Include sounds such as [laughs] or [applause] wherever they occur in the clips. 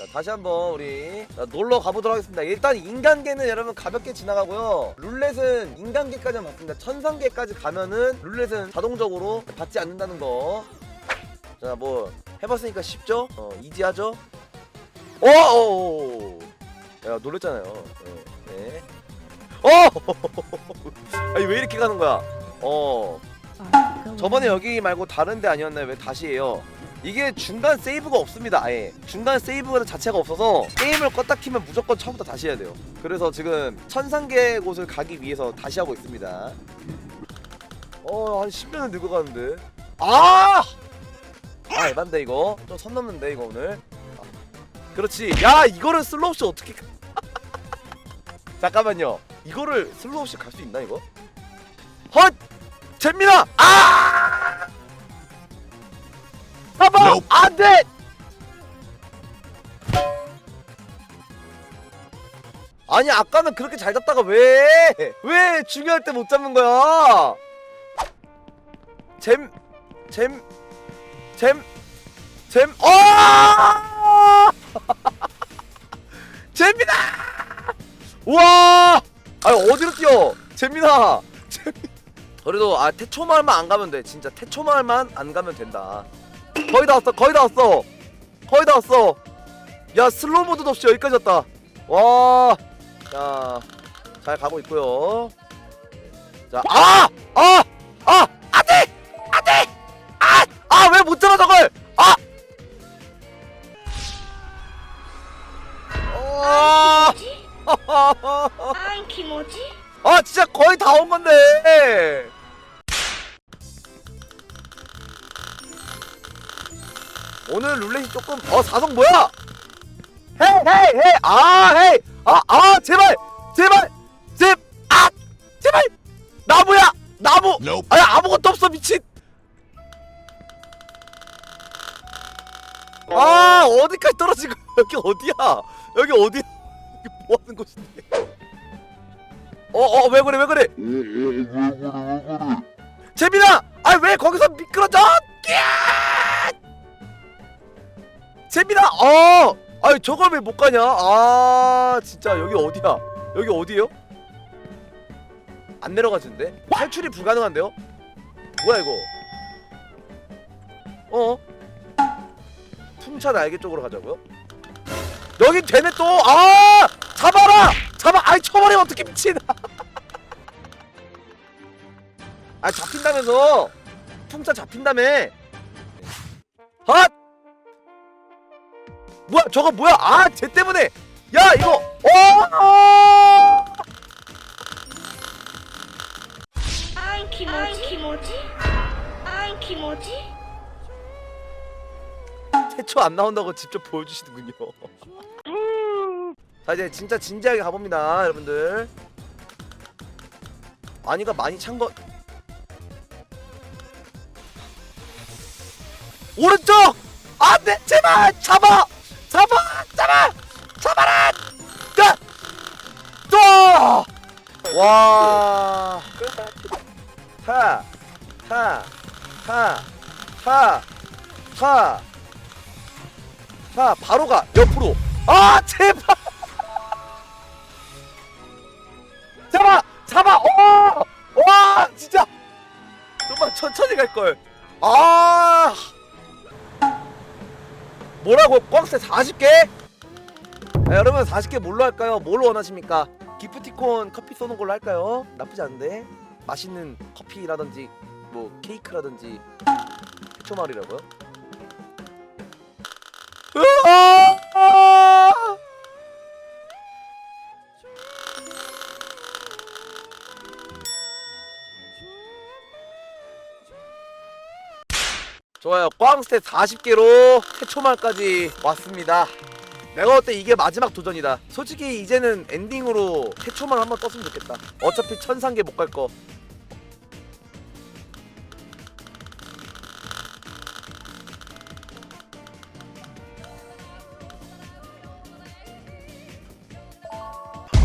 자, 다시 한번 우리 자, 놀러 가보도록 하겠습니다. 일단 인간계는 여러분 가볍게 지나가고요. 룰렛은 인간계까지만 받습니다. 천상계까지 가면은 룰렛은 자동적으로 받지 않는다는 거. 자, 뭐 해봤으니까 쉽죠? 어, 이지하죠? 어, 어, 어, 어. 야, 놀랬잖아요. 네. 네. 어! [laughs] 아니 왜 이렇게 가는 거야? 어. 저번에 여기 말고 다른 데 아니었나요? 왜 다시 해요? 이게 중간 세이브가 없습니다 아예 중간 세이브 자체가 없어서 게임을 껐다 키면 무조건 처음부터 다시 해야 돼요 그래서 지금 천상계 곳을 가기 위해서 다시 하고 있습니다 어한 10년은 늙어가는데 아! 아 에반데 이거 좀 선 넘는데 이거 오늘 아, 그렇지 야 이거를 슬로우 없이 어떻게 가- [laughs] 잠깐만요 이거를 슬로우 없이 갈 수 있나 이거? 헛! 잽니다! 아! 잡아! Nope. 안 돼! 아니 아까는 그렇게 잘 잡다가 왜? 왜 중요할 때 못 잡는 거야? 잼, 잼, 잼, 잼, 어! [laughs] 잼이다! 우와! 아니 어디로 뛰어? 잼이다! 잼. 그래도 아 태초마을만 안 가면 돼 진짜 태초마을만 안 가면 된다 거의 다 왔어 거의 다 왔어. 거의 다 왔어. 야 슬로우 모드도 없이 여기까지 왔다. 와자잘 가고 있고요. 자아아아 아, 아, 어 사성 뭐야? 헤이 헤이 헤이. 아 헤이. 아아 제발. 제발. 제아 제발. 나무야. 나무. Nope. 아니 아무것도 없어 미친. 아 어디까지 떨어지고 [laughs] 여기 어디야? 여기 어디야? 여기 뭐 하는 곳인데? 어어 왜 그래 왜 그래? 재민아! 아니 왜 거기서 미끄러져 아! 어 아니 저걸 왜 못 가냐? 아 진짜. 여기 어디야? 여기 어디예요? 안 내려가지는데? 탈출이 불가능한데요? 뭐야 이거? 어? 풍차 날개 쪽으로 가자고요? 여긴 되네 또 아! 잡아라! 잡아! 아이 쳐버리면 어떻게 미친 [laughs] 아! 잡힌다면서? 풍차 잡힌다며? 핫 뭐야 저거 뭐야? 아쟤 때문에. 야 이거 어? 아이 키모지? 아이 키모지? 태초 안 나온다고 직접 보여주시는군요. 자 이제 진짜 진지하게 가봅니다 여러분들. 아니가 많이 찬거. 오른쪽! 안돼! 제발! 잡아! 잡아! 잡아! 잡아라! 또와! 타, 타, 타, 타, 타, 타, 바로 가! 옆으로. 아! 제발. 잡아, 잡아. 오, 와! 진짜. 좀만 천천히 갈 걸. 아. 뭐라고? 꽝세 40개? 아, 여러분 40개 뭘로 할까요? 뭘로 원하십니까? 기프티콘 커피 쏘는 걸로 할까요? 나쁘지 않은데 맛있는 커피라든지 뭐 케이크라든지 초말이라고요? 으아! 좋아요. 꽝스탯 40개로 태초말까지 왔습니다. 내가 볼때 이게 마지막 도전이다. 솔직히 이제는 엔딩으로 태초말 한번 떴으면 좋겠다. 어차피 천상계 못 갈 거.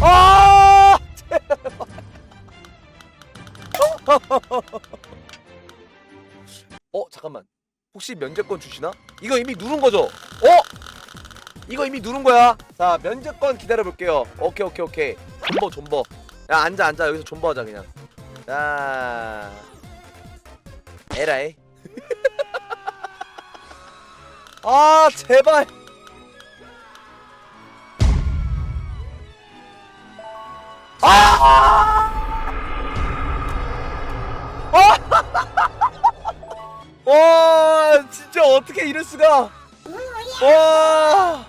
아! [laughs] 어 잠깐만 혹시 면제권 주시나? 이거 이미 누른 거죠? 어? 이거 이미 누른 거야? 자 면제권 기다려 볼게요. 오케이 오케이 오케이. 존버 존버. 야 앉아 앉아. 여기서 존버하자 그냥. 자. 에라이. [laughs] 아 제발. 아! 어떻게 이럴 수가? 와! 와!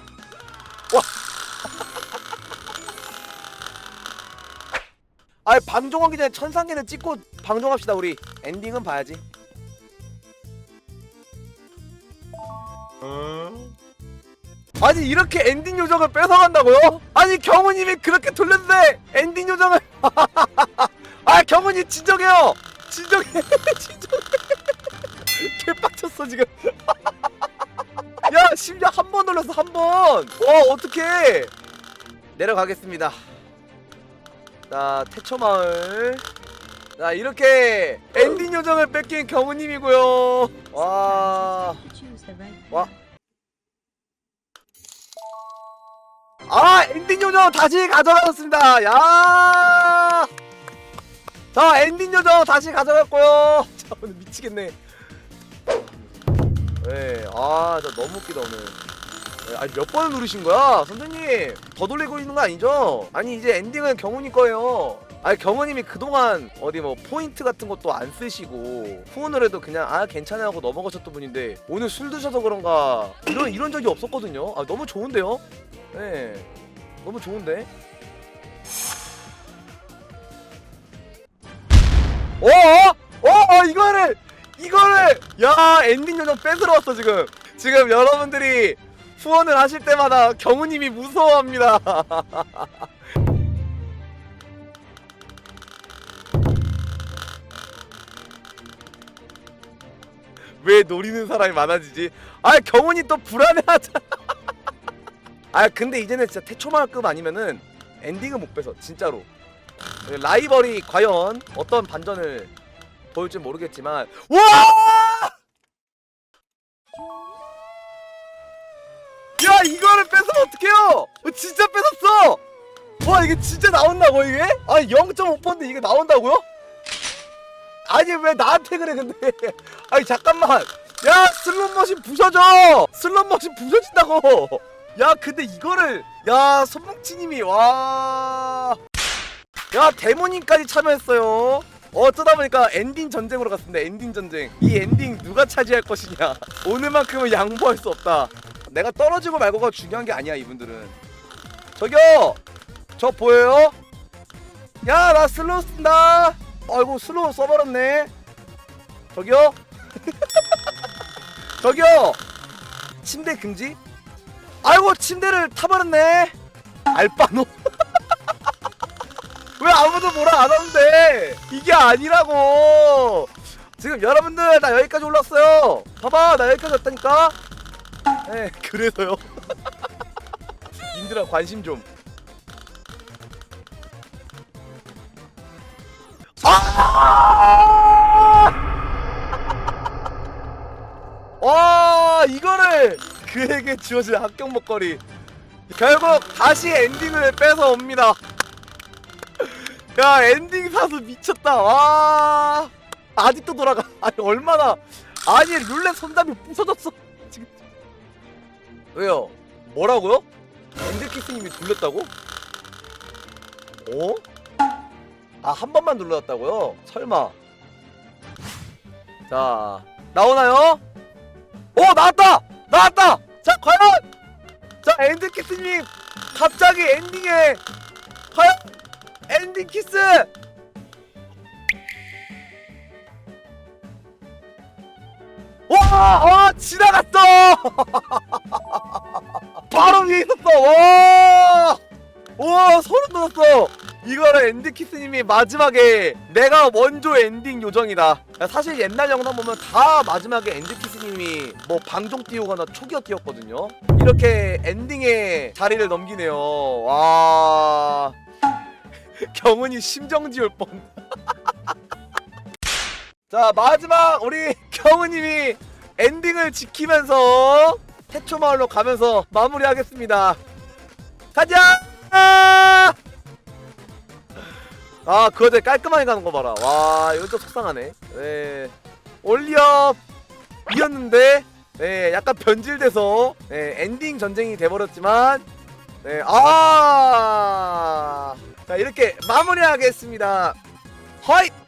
아 방종하기 전에 천상계는 찍고 방종합시다 우리. 엔딩은 봐야지. 아니 이렇게 엔딩 요정을 뺏어간다고요? 아니 경우님이 그렇게 돌렸는데 엔딩 요정을. [laughs] 아 경우님 진정해요! 진정해 [laughs] 진정해 [laughs] 개빡쳤어 지금. [laughs] 야 심지어 한번 돌렸어 한 번 와 어떡해. 내려가겠습니다. 자 태초마을. 자 이렇게 엔딩 요정을 뺏긴 경우님이고요. 와. 와. 아 엔딩 요정 다시 가져가셨습니다. 야. 자 엔딩 요정 다시 가져갔고요. [laughs] 자 오늘 미치겠네 네아 진짜 너무 웃기다 오늘. 네, 아니 몇 번을 누르신 거야? 선생님 더 돌리고 있는 거 아니죠? 아니 이제 엔딩은 경훈이 거예요. 아니 경훈님이 그동안 어디 뭐 포인트 같은 것도 안 쓰시고 후원을 해도 그냥 아 괜찮아 하고 넘어가셨던 분인데 오늘 술 드셔서 그런가 이런 이런 적이 없었거든요. 아 너무 좋은데요? 네 너무 좋은데? 어어? 어, 어, 이거를 이거를 야 엔딩 요정 뺏으러 왔어 지금. 지금 여러분들이 후원을 하실 때마다 경우님이 무서워합니다. [laughs] 왜 노리는 사람이 많아지지? 아 경훈이 또 불안해하잖아. [laughs] 아 근데 이제는 진짜 태초마급 아니면은 엔딩은 못 뺏어 진짜로. 라이벌이 과연 어떤 반전을 보일지 모르겠지만 와! 야 이거를 뺏으면 어떡해요? 어, 진짜 뺏었어! 와 이게 진짜 나온다고 이게? 아니 0.5%인데 이게 나온다고요? 아니 왜 나한테 그래 근데? [laughs] 아니 잠깐만! 야 슬롯머신 부셔져 슬롯머신 부셔진다고! 야 근데 이거를 야 손뭉치님이 와야 데모님까지 참여했어요 어쩌다 보니까 엔딩 전쟁으로 갔습니다. 엔딩 전쟁. 이 엔딩 누가 차지할 것이냐? [laughs] 오늘만큼은 양보할 수 없다. 내가 떨어지고 말고가 중요한 게 아니야 이분들은. 저기요! 저 보여요? 야 나 슬로우 쓴다! 아이고 슬로우 써버렸네. 저기요? [laughs] 저기요! 침대 금지? 아이고 침대를 타버렸네. 알바노. 왜 아무도 뭐라 안 하는데. 이게 아니라고. 지금 여러분들 나 여기까지 올랐어요. 봐봐 나 여기까지 왔다니까. 네 [laughs] 그래서요. [laughs] 님들아 관심 좀. 아! [laughs] 와 이거를 그에게 주어진 합격 먹거리 결국 다시 엔딩을 뺏어 옵니다 야 엔딩 사수 미쳤다. 와. 아직도 돌아가. [laughs] 아니 얼마나. 아니 룰렛 손잡이 부서졌어. 지금. 왜요? 뭐라고요? 엔드키스님이 돌렸다고? 어? 아 한 번만 눌렀다고요? 설마. 자 나오나요? 오 나왔다! 나왔다! 자 과연! 자 엔드키스님 갑자기 엔딩에 과연 엔딩 키스! 와, 와 지나갔어! [laughs] 바로 위에 있었어. 와, 와 소름 돋았어. 이거를 엔드키스님이 마지막에 내가 원조 엔딩 요정이다. 사실 옛날 영상 보면 다 마지막에 엔드키스님이 뭐 방종 띄우거나 초기화 띄웠거든요. 이렇게 엔딩에 자리를 넘기네요. 와 [laughs] 경은이 심정 지울 뻔. [laughs] 자 마지막 우리 경은님이 엔딩을 지키면서 태초 마을로 가면서 마무리하겠습니다. 가자! 아, 되 깔끔하게 가는 거 봐라. 와, 이거 좀 속상하네. 네. 올리업 이었는데, 네, 약간 변질돼서, 네, 엔딩 전쟁이 돼버렸지만, 네, 아, 자, 이렇게 마무리하겠습니다. 허이!